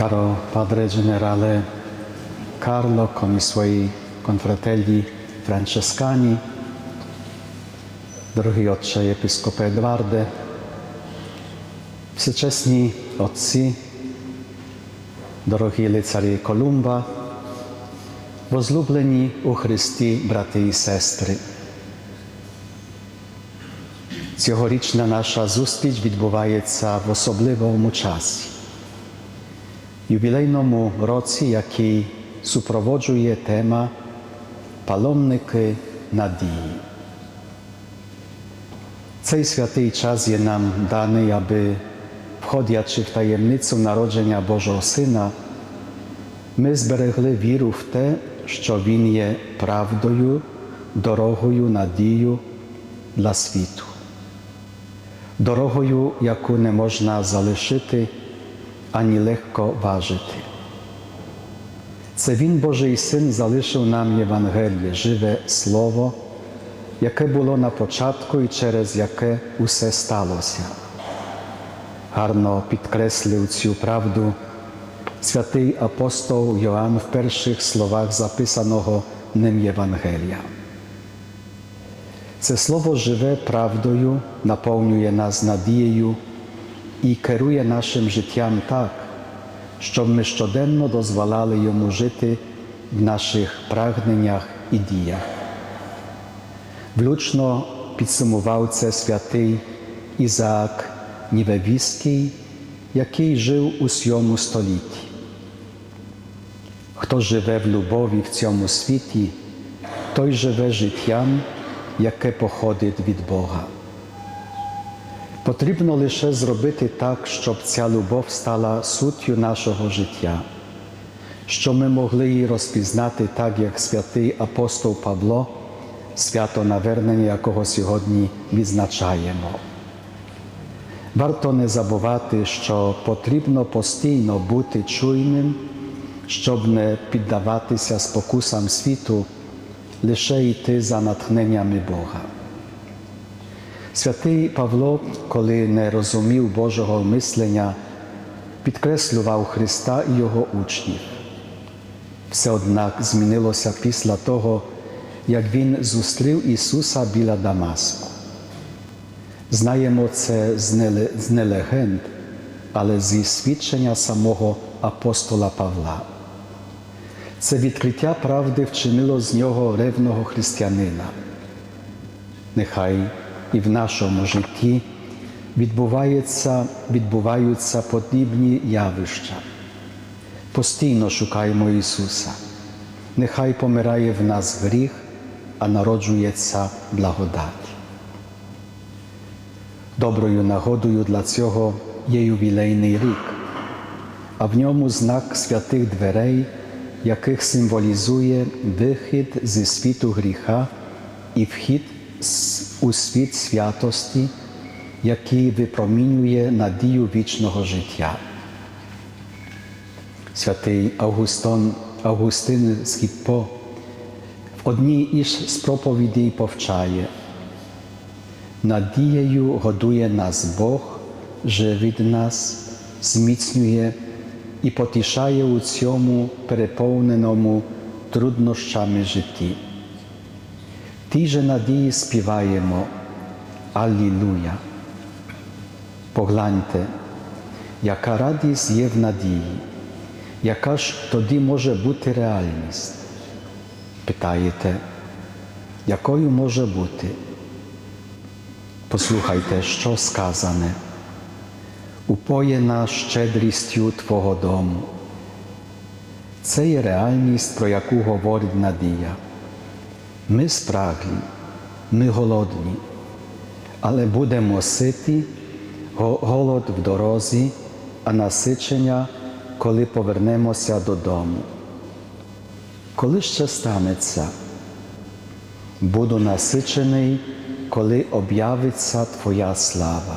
Caro Padre Generale Carlo, con i suoi confratelli francescani, дорогий отче єпископе Едварде, всечесні отці, дорогі лицарі Колумба, возлюблені у Христі брати і сестри. Цьогорічна наша зустріч відбувається в особливому часі, ювілейному році, який супроводжує тема Паломники надії. Цей святий час є нам даний, аби, входячи в таємницю народження Божого Сина, ми зберегли віру в те, що Він є правдою, дорогою, надією для світу, дорогою, яку не можна залишити ані легко важити. Це Він, Божий Син, залишив нам Євангеліє, живе Слово, яке було на початку і через яке усе сталося. Гарно підкреслив цю правду святий апостол Йоанн в перших словах записаного ним Євангелія. Це слово живе правдою, наповнює нас надією і керує нашим життям так, щоб ми щоденно дозволяли йому жити в наших прагненнях і діях. Влучно підсумував це святий Ізаак Нівевіський, який жив у сьому столітті. Хто живе в любові в цьому світі, той живе життям, яке походить від Бога. Потрібно лише зробити так, щоб ця любов стала суттю нашого життя, щоб ми могли її розпізнати так, як святий апостол Павло, свято навернення, якого сьогодні відзначаємо. Варто не забувати, що потрібно постійно бути чуйним, щоб не піддаватися спокусам світу, лише йти за натхненнями Бога. Святий Павло, коли не розумів Божого мислення, підкреслював Христа і Його учнів. Все однак змінилося після того, як він зустрів Ісуса біля Дамаску. Знаємо це з не легенд, але зі свідчення самого апостола Павла. Це відкриття правди вчинило з нього ревного християнина. Нехай і в нашому житті відбувається, відбуваються подібні явища. Постійно шукаємо Ісуса. Нехай помирає в нас гріх, а народжується благодать. Доброю нагодою для цього є ювілейний рік, а в ньому знак святих дверей, яких символізує вихід зі світу гріха і вхід у світ святості, який випромінює надію вічного життя. Святий Августон, Августин з Гіппо в одній із проповідей повчає, надією годує нас Бог, живить нас, зміцнює і потішає у цьому переповненому труднощами житті. Тій же надії співаємо Аллілуя. Погляньте, яка радість є в надії, яка ж тоді може бути реальність? Питаєте, якою може бути? Послухайте, що сказане. Упоєна щедрістю Твого дому. Це є реальність, про яку говорить надія. Ми спраглі, ми голодні, але будемо ситі, голод в дорозі, а насичення, коли повернемося додому. Коли ще станеться, буду насичений, коли об'явиться Твоя слава.